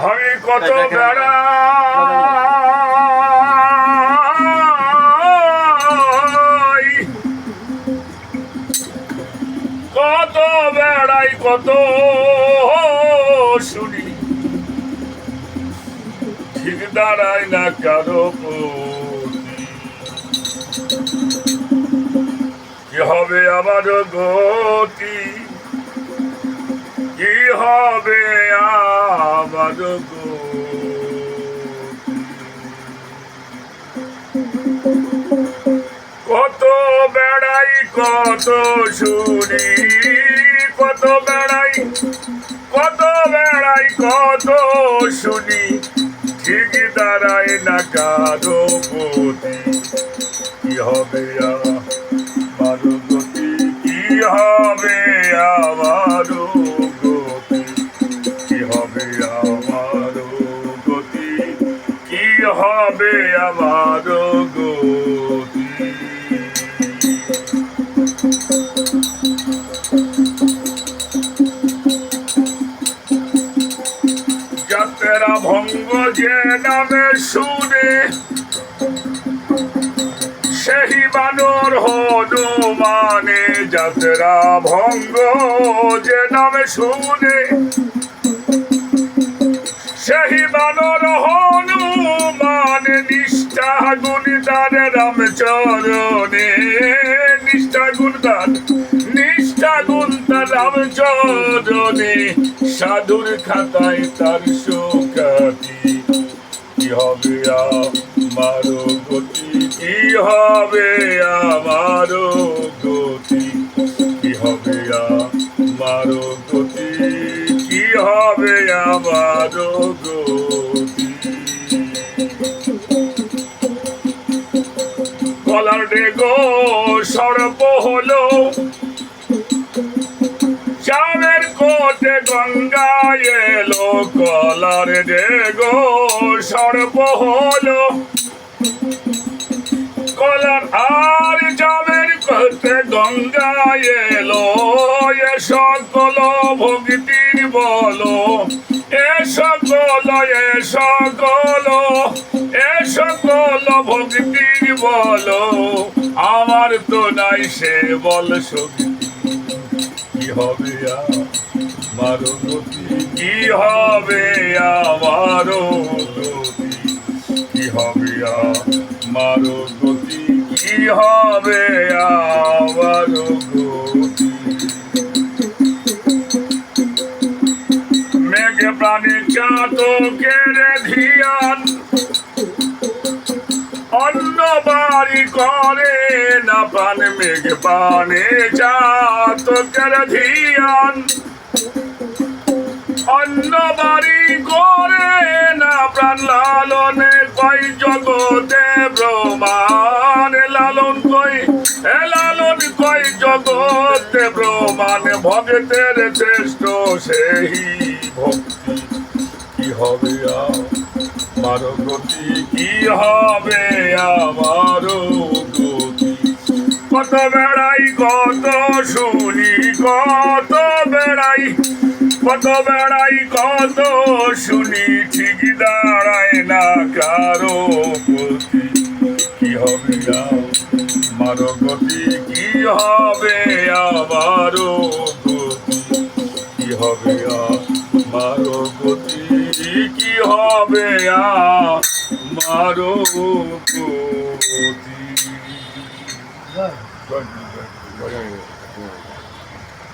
আমি কত বেড়া। কত বেড়াই কত শুনি। ঠিক দাঁড়াই না কারও হবে আমার গতি? কি হবে আমার কত বেড়াই, কত শুনি, কত বেড়াই কত বেড়াই, কত শুনি, ঠিক দাঁড়ায় না কারও কি হবে আমার হবে আমার যাত্রা ভঙ্গ যে নামে শুনে সেই বানর হনুমানে যাত্রা ভঙ্গ যে নামে শুনে সেই বানর তার রামচরণে নিষ্ঠা গুণ নিষ্ঠা গুণ তার রামচরণে সাধুর খাতায় তার কি হবে আমার গতি? কি হবে আমার গতি? কি হবে আমার গতি? কি হবে আমার গতি? সর্ব হলো চামের কোটে গঙ্গা এলো কলার ডেগো সর্ব হলো কলার আর চামের কোটে গঙ্গা এলো, এ সকল ভক্তির বলো, এ সকল এ সকল এ সকল ভক্তির বলো। আমার তো নাই সে বল কি হবে আমার কি হবে আমার কি হবে আমার গতি? কি হবে আমার মেঘে প্রাণী ধিয়ান বাড়ি করে না প্রাণ মেঘ পানে চাতকের ধিয়ান। অন্য বাড়ি করে না প্রাণ লালনে কই জগতে ব্রহ্মাণ, লালন কই এ লালন কই জগতে ব্রহ্মাণ ভগতের শ্রেষ্ঠ সেই ভক্তি। কি হবে আমার গতি কি হবে? আমার কত বেড়াই কত শুনি কত বেড়াই কত বেড়াই কত হবে আমার গতি